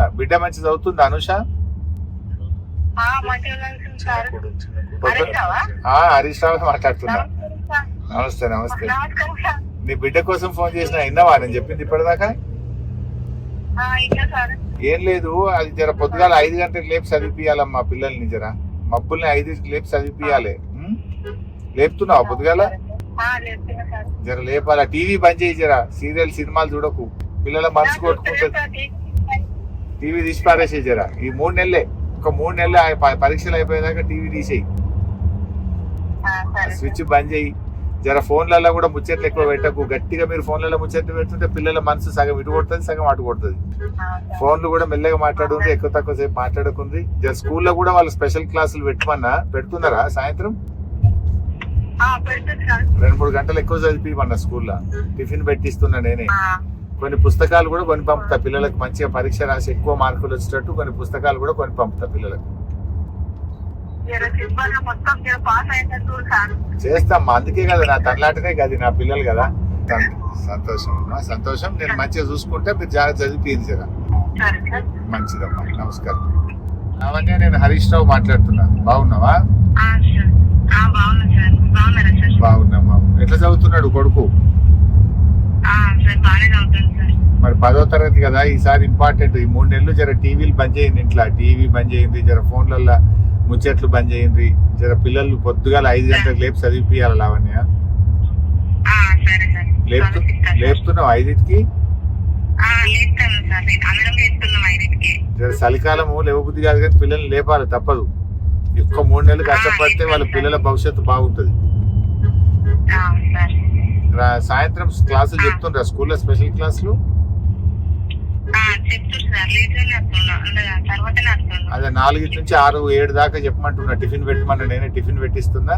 చెప్తా బిడ్డ మంచి చదువుతుంది అనుష? హరీష్ రావా? మాట్లాడుతున్నా. నమస్తే నమస్తే. నీ బిడ్డ కోసం ఫోన్ చేసిన విన్నావా? నేను చెప్పింది ఇప్పటిదాకా. ఏం లేదు అది జర పొద్దుగాల ఐదు గంటలకు లేపు చదివిపియాలమ్మా పిల్లల్ని జర. మబ్బుల్ని ఐదుకి లేపు చదివిపియాలి? లేపుతున్నావా పొద్దుగాల? జర లేపాల? టీవీ బంద్ చేయి జర. సీరియల్ సినిమాలు చూడకు. పిల్లల మనసు కొట్టుకుంటుంది. టీవీ తీసి పారేసే జర. ఈ మూడు నెలలే. ఒక మూడు నెలలు పరీక్షలు అయిపోయేదాకా టీవీ తీసేయి. స్విచ్ బంద్ చేయి. జర ఫోన్లలో కూడా ముచ్చట్లు ఎక్కువ పెట్టకు. గట్టిగా మీరు ఫోన్లలో ముచ్చట్లు పెడుతుంటే పిల్లల మనసు సగం ఇటు కొడుతుంది సగం అటు కొడుతుంది. ఫోన్లు కూడా మెల్లగా మాట్లాడుంది ఎక్కువ తక్కువ సేపు మాట్లాడుకుంది జర స్కూల్లో కూడా వాళ్ళు స్పెషల్ క్లాసులు పెట్టమన్నా పెడుతున్నారా సాయంత్రం? రెండు మూడు గంటలు ఎక్కువ చదివిమన్నా స్కూల్లో. టిఫిన్ పెట్టిస్తున్నా నేనే. కొన్ని పుస్తకాలు కూడా కొని పంపుతా పిల్లలకు మంచిగా పరీక్ష రాసి ఎక్కువ మార్కులు వచ్చేటట్టు కొన్ని పుస్తకాలు కూడా కొని పంపుతా పిల్లలకు. చేస్తామ్మా అందుకే కదా నా తనలాటనే కదా నా పిల్లలు కదా. సంతోషం అమ్మా సంతోషం. నేను మంచిగా చూసుకుంటే మీరు జాగ్రత్త సార్ మంచిదమ్మా నమస్కారం. అవన్నీ నేను హరీష్ రావు మాట్లాడుతున్నా. బాగున్నావా? బాగున్నా బాగున్నామ్మా ఎట్లా చదువుతున్నాడు కొడుకు? మరి పదో తరగతి కదా ఈసారి ఇంపార్టెంట్ ఈ మూడు నెలలు జర టీవీలు బంద్ చేయండి ఇంట్లో. టీవీ బంద్ చేయండి జర ఫోన్లలో ముచ్చట్లు బంద్ చేయండి జర పిల్లలు పొద్దుగాల ఐదు గంటలకు లేపు చదివిపియాలి లావణ్య? చదివిస్తాను. లేపుతున్నావు ఐదింటికి? జర చలికాలము లేవబుద్ధి కాదు కానీ పిల్లల్ని లేపాలి తప్పదు. ఎక్కువ మూడు నెలలు కష్టపడితే వాళ్ళ పిల్లల భవిష్యత్తు బాగుంటుంది. సాయంత్రం క్లాసులు చెప్తుండ్రా స్కూల్లో స్పెషల్ క్లాసులు? అదే నాలుగింటి నుంచి ఆరు ఏడు దాకా చెప్పమంటున్నా. టిఫిన్ పెట్టమన్నా నేనే టిఫిన్ పెట్టిస్తున్నా.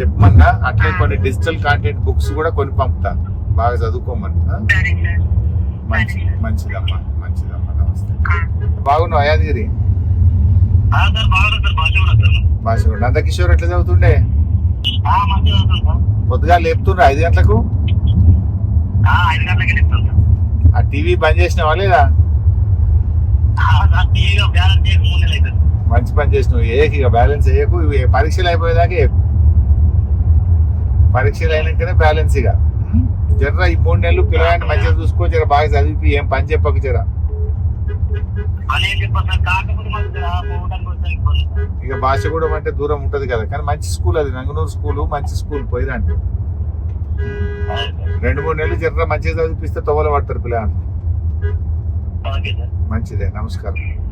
చెప్పమన్నా. అట్లే కొన్ని డిజిటల్ కాంటెంట్ బుక్స్ కూడా కొని పంపుతా. బాగా చదువుకోమని. ఆ? సరే సార్. మంచి మంచిదమ్మా. మంచిదమ్మా. నమస్తే. ఆ. బాగున్నావు యాదగిరి ఆ సార్ బాగున్నా సార్. భాష కూడా. నందకిషోర్ ఎట్లా చదువుతుండే? పొద్దుగా లేపుతుండ్రా ఐదు గంటలకు? ఆ టీవీ బంద్ చేసినావా లేదా ఆ సార్ టీవీలో బ్యాలెన్స్ చేసి మూడు నెలలు అవుతుంది మంచి పని చేసినావు. ఏకి ఇక బ్యాలెన్స్ వేయకు ఇవి పరీక్షలు అయిపోయేదాకా వేయకు పరీక్షలు అయినాకనే బ్యాలెన్స్ ఇక. ఉం? జర్ర ఈ మూడు నెలలు పిల్లగాన్ని మంచిగా చూసుకో జర బాగా చదివి ఏం పని చెప్పకు జర. ఏం జర. ఇక భాష కూడా అంటే దూరం ఉంటది కదా. కానీ మంచి స్కూల్ అది. నంగనూరు స్కూల్ మంచి స్కూల్. పోయిరండి. రెండు మూడు నెలలు జర్ర మంచిగా చదివిపిస్తే తొవలు పడతారు సార్ మంచిదే నమస్కారం.